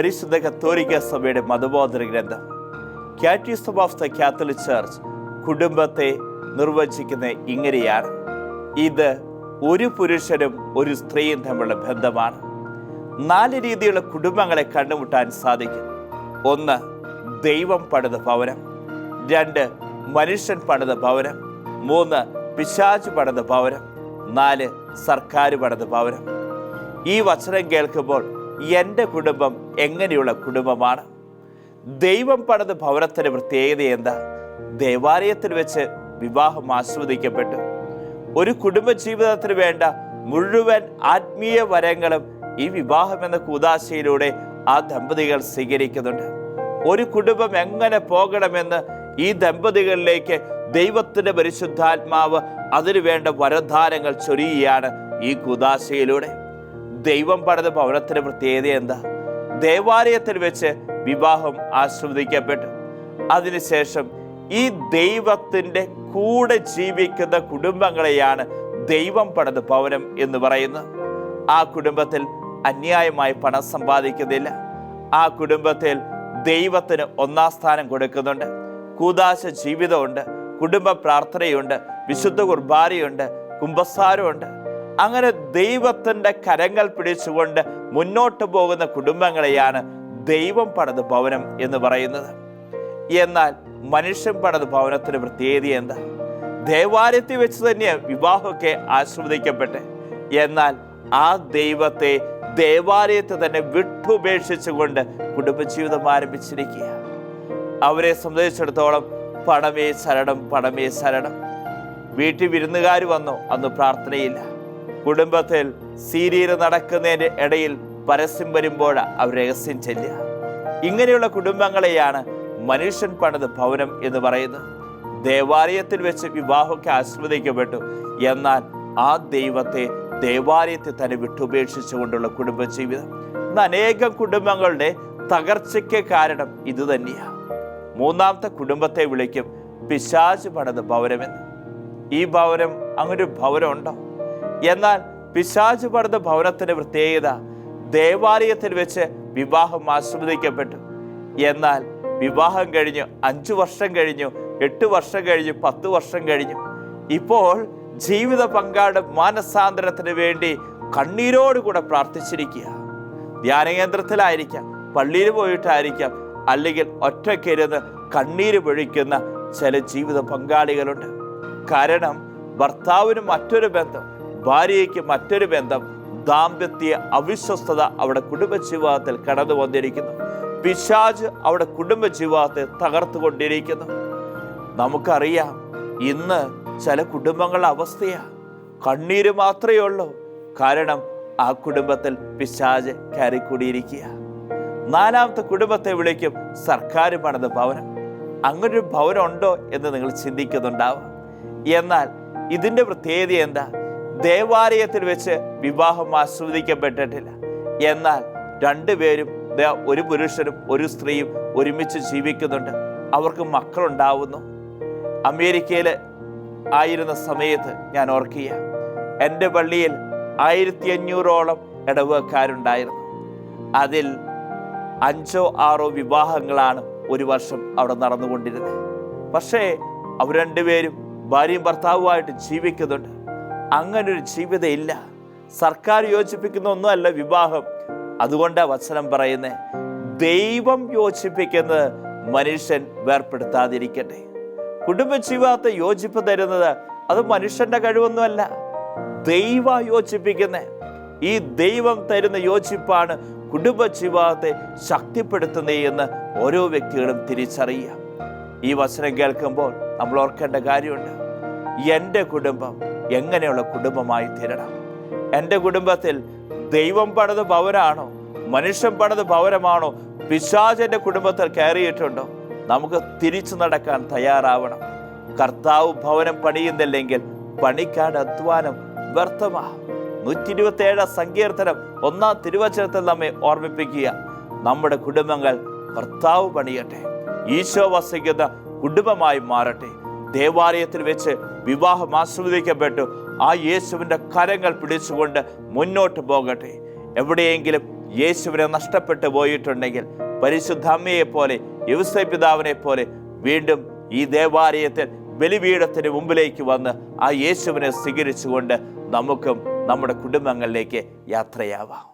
പരിശുദ്ധ കത്തോലിക്ക സഭയുടെ മതബോധന ഗ്രന്ഥം catechism of the Catholic church കുടുംബത്തെ നിർവചിക്കുന്ന ഇങ്ങനെയാണ്. ഇത് ഒരു പുരുഷനും ഒരു സ്ത്രീയും തമ്മിലുള്ള ബന്ധമാണ്. നാല് രീതിയിലുള്ള കുടുംബങ്ങളെ കണ്ടുമുട്ടാൻ സാധിക്കും. ഒന്ന് ദൈവം പണിത ഭവനം. രണ്ട് മനുഷ്യൻ പണിത ഭവനം. മൂന്ന് പിശാച് പണിത ഭവനം. നാല് സർക്കാർ പണിത ഭവനം. ഈ വചനം കേൾക്കുമ്പോൾ എന്റെ കുടുംബം എങ്ങനെയുള്ള കുടുംബമാണ്? ദൈവം പണിത ഭവനത്തിന്റെ പ്രത്യേകത എന്താ? ദേവാലയത്തിൽ വെച്ച് വിവാഹം ആസ്വദിക്കപ്പെട്ടു ഒരു കുടുംബജീവിതത്തിന് വേണ്ട മുഴുവൻ ആത്മീയ വരങ്ങളും ഈ വിവാഹം എന്ന കൂതാശയിലൂടെ ആ ദമ്പതികൾ സ്വീകരിക്കുന്നുണ്ട്. ഒരു കുടുംബം എങ്ങനെ പോകണമെന്ന് ഈ ദമ്പതികളിലേക്ക് ദൈവത്തിന്റെ പരിശുദ്ധാത്മാവ് അതിനു വേണ്ട വരധാരങ്ങൾ ചൊരിയുകയാണ് ഈ കുതാശയിലൂടെ. ദൈവം പണിത ഭവനത്തിന്റെ പ്രത്യേകത എന്താ? ദേവാലയത്തിൽ വെച്ച് വിവാഹം ആസ്വദിക്കപ്പെട്ടു. അതിനുശേഷം ഈ ദൈവത്തിന്റെ കൂടെ ജീവിക്കുന്ന കുടുംബങ്ങളെയാണ് ദൈവം പണിത ഭവനം എന്ന് പറയുന്നത്. ആ കുടുംബത്തിൽ അന്യായമായി പണം സമ്പാദിക്കുന്നില്ല. ആ കുടുംബത്തിൽ ദൈവത്തിന് ഒന്നാം സ്ഥാനം കൊടുക്കുന്നുണ്ട്. കൂതാശ ജീവിതമുണ്ട്. കുടുംബ പ്രാർത്ഥനയുണ്ട്. വിശുദ്ധ കുർബാനയുണ്ട്. കുംഭസാരമുണ്ട് അങ്ങനെ ദൈവത്തിന്റെ കരങ്ങൾ പിടിച്ചുകൊണ്ട് മുന്നോട്ട് പോകുന്ന കുടുംബങ്ങളെയാണ് ദൈവം പണത് ഭവനം എന്ന് പറയുന്നത്. എന്നാൽ മനുഷ്യൻ പണത് ഭവനത്തിന് പ്രത്യേകത എന്താ? ദേവാലയത്തിൽ വെച്ച് തന്നെ വിവാഹമൊക്കെ ആസ്വദിക്കപ്പെട്ടെ. എന്നാൽ ആ ദൈവത്തെ ദേവാലയത്തെ തന്നെ വിട്ടുപേക്ഷിച്ചുകൊണ്ട് കുടുംബജീവിതം ആരംഭിച്ചിരിക്കുക അവരെ സംബന്ധിച്ചിടത്തോളം പണമേ ശരണം പണമേ ശരണം. വീട്ടിൽ വിരുന്നുകാർ വന്നു അന്ന് പ്രാർത്ഥനയില്ല. കുടുംബത്തിൽ സീരിയൽ നടക്കുന്നതിന്റെ ഇടയിൽ പരസ്യം വരുമ്പോൾ അവർ രഹസ്യം ചെല്ലുക. ഇങ്ങനെയുള്ള കുടുംബങ്ങളെയാണ് മനുഷ്യൻ പണിത് ഭവനം എന്ന് പറയുന്നത്. ദേവാലയത്തിൽ വെച്ച് വിവാഹമൊക്കെ ആസ്വദിക്കപ്പെട്ടു എന്നാൽ ആ ദൈവത്തെ ദേവാലയത്തെ തന്നെ വിട്ടുപേക്ഷിച്ചുകൊണ്ടുള്ള കുടുംബജീവിതം. ഇന്ന് അനേകം കുടുംബങ്ങളുടെ തകർച്ചയ്ക്ക് കാരണം ഇതുതന്നെയാണ് മൂന്നാമത്തെ കുടുംബത്തെ വിളിക്കും പിശാച് പണിത് ഭവനമെന്ന്. ഈ ഭവനം അങ്ങനൊരു ഭവനം ഉണ്ടോ എന്നാൽ പിശാചു പണിത ഭവനത്തിന്റെ പ്രത്യേകത ദേവാലയത്തിൽ വെച്ച് വിവാഹം ആസ്വദിക്കപ്പെട്ടു. എന്നാൽ വിവാഹം കഴിഞ്ഞു അഞ്ചു വർഷം കഴിഞ്ഞു എട്ട് വർഷം കഴിഞ്ഞു പത്ത് വർഷം കഴിഞ്ഞു. ഇപ്പോൾ ജീവിത പങ്കാട് മാനസാന്തരത്തിന് വേണ്ടി കണ്ണീരോടുകൂടെ പ്രാർത്ഥിച്ചിരിക്കുക. ധ്യാനകേന്ദ്രത്തിലായിരിക്കാം പള്ളിയിൽ പോയിട്ടായിരിക്കാം അല്ലെങ്കിൽ ഒറ്റക്കിരുന്ന് കണ്ണീര് പൊഴിക്കുന്ന ചില ജീവിത പങ്കാളികളുണ്ട്. കാരണം ഭർത്താവിന് മറ്റൊരു ബന്ധം ഭാര്യയ്ക്ക് മറ്റൊരു ബന്ധം ദാമ്പത്യ അവിശ്വസ്തത അവിടെ കുടുംബജീവിതത്തിൽ കടന്നു വന്നിരിക്കുന്നു. പിശാജ് അവിടെ കുടുംബജീവിതത്തെ തകർത്തുകൊണ്ടിരിക്കുന്നു. നമുക്കറിയാം ഇന്ന് ചില കുടുംബങ്ങളുടെ അവസ്ഥയാ. കണ്ണീര് മാത്രമേ ഉള്ളൂ. കാരണം ആ കുടുംബത്തിൽ പിശാജ് കയറിക്കൂടിയിരിക്കുക. നാലാമത്തെ കുടുംബത്തെ വിളിക്കും സർക്കാർ പണിത ഭവനം. അങ്ങനൊരു ഭവനം ഉണ്ടോ എന്ന് നിങ്ങൾ ചിന്തിക്കുന്നുണ്ടാവാം. എന്നാൽ ഇതിന്റെ പ്രത്യേകത എന്താ? ദേവാലയത്തിൽ വെച്ച് വിവാഹം ആസ്വദിക്കപ്പെട്ടിട്ടില്ല. എന്നാൽ രണ്ടുപേരും ഒരു പുരുഷനും ഒരു സ്ത്രീയും ഒരുമിച്ച് ജീവിക്കുന്നുണ്ട്. അവർക്ക് മക്കളുണ്ടാവുന്നു. അമേരിക്കയിൽ ആയിരുന്ന സമയത്ത് ഞാൻ ഓർക്കുക എന്റെ പള്ളിയിൽ ആയിരത്തി അഞ്ഞൂറോളം ഇടവക്കാരുണ്ടായിരുന്നു അതിൽ അഞ്ചോ ആറോ വിവാഹങ്ങളാണ് ഒരു വർഷം അവിടെ നടന്നുകൊണ്ടിരുന്നത്. പക്ഷേ അവർ രണ്ടുപേരും ഭാര്യയും ഭർത്താവുമായിട്ട് ജീവിക്കുന്നുണ്ട്. അങ്ങനൊരു ജീവിതമില്ല സർക്കാർ യോജിപ്പിക്കുന്ന ഒന്നുമല്ല വിവാഹം. അതുകൊണ്ടാണ് വചനം പറയുന്നത് ദൈവം യോജിപ്പിക്കുന്നത് മനുഷ്യൻ വേർപ്പെടുത്താതിരിക്കട്ടെ. കുടുംബജീവിതത്തെ യോജിപ്പ് തരുന്നത് അത് മനുഷ്യന്റെ കഴിവൊന്നുമല്ല. ദൈവ യോജിപ്പിക്കുന്ന. ഈ ദൈവം തരുന്ന യോജിപ്പാണ് കുടുംബജീവിതത്തെ ശക്തിപ്പെടുത്തുന്നത് എന്ന് ഓരോ വ്യക്തികളും തിരിച്ചറിയുക. ഈ വചനം കേൾക്കുമ്പോൾ നമ്മൾ ഓർക്കേണ്ട കാര്യമുണ്ട്. എന്റെ കുടുംബം എങ്ങനെയുള്ള കുടുംബമായി തീരണം എന്റെ കുടുംബത്തിൽ ദൈവം പണിത് ഭവനാണോ മനുഷ്യൻ പണിത് ഭവനമാണോ പിശാചന്റെ കുടുംബത്തിൽ കയറിയിട്ടുണ്ടോ? നമുക്ക് തിരിച്ചു നടക്കാൻ തയ്യാറാവണം. കർത്താവ് ഭവനം പണിയുന്നില്ലെങ്കിൽ പണിക്കാട് അധ്വാനം വ്യർത്ഥമാ. നൂറ്റി ഇരുപത്തി ഏഴ് സങ്കീർത്തനം ഒന്നാം തിരുവചനത്തിൽ നമ്മെ ഓർമ്മിപ്പിക്കുക. നമ്മുടെ കുടുംബങ്ങൾ കർത്താവ് പണിയട്ടെ. ഈശോ വസിക്കുന്ന കുടുംബമായി മാറട്ടെ. ദേവാലയത്തിൽ വെച്ച് വിവാഹം ആസ്വദിക്കപ്പെട്ടു. ആ യേശുവിന്റെ കരങ്ങൾ പിടിച്ചുകൊണ്ട് മുന്നോട്ട് പോകട്ടെ. എവിടെയെങ്കിലും യേശുവിനെ നഷ്ടപ്പെട്ടു പോയിട്ടുണ്ടെങ്കിൽ പരിശുദ്ധ പോലെ യവസ പിതാവിനെ പോലെ വീണ്ടും ഈ ദേവാലയത്തിൽ ബലിപീഠത്തിന് മുമ്പിലേക്ക് വന്ന് ആ യേശുവിനെ സ്വീകരിച്ചുകൊണ്ട് നമുക്കും നമ്മുടെ കുടുംബങ്ങളിലേക്ക് യാത്രയാവാം.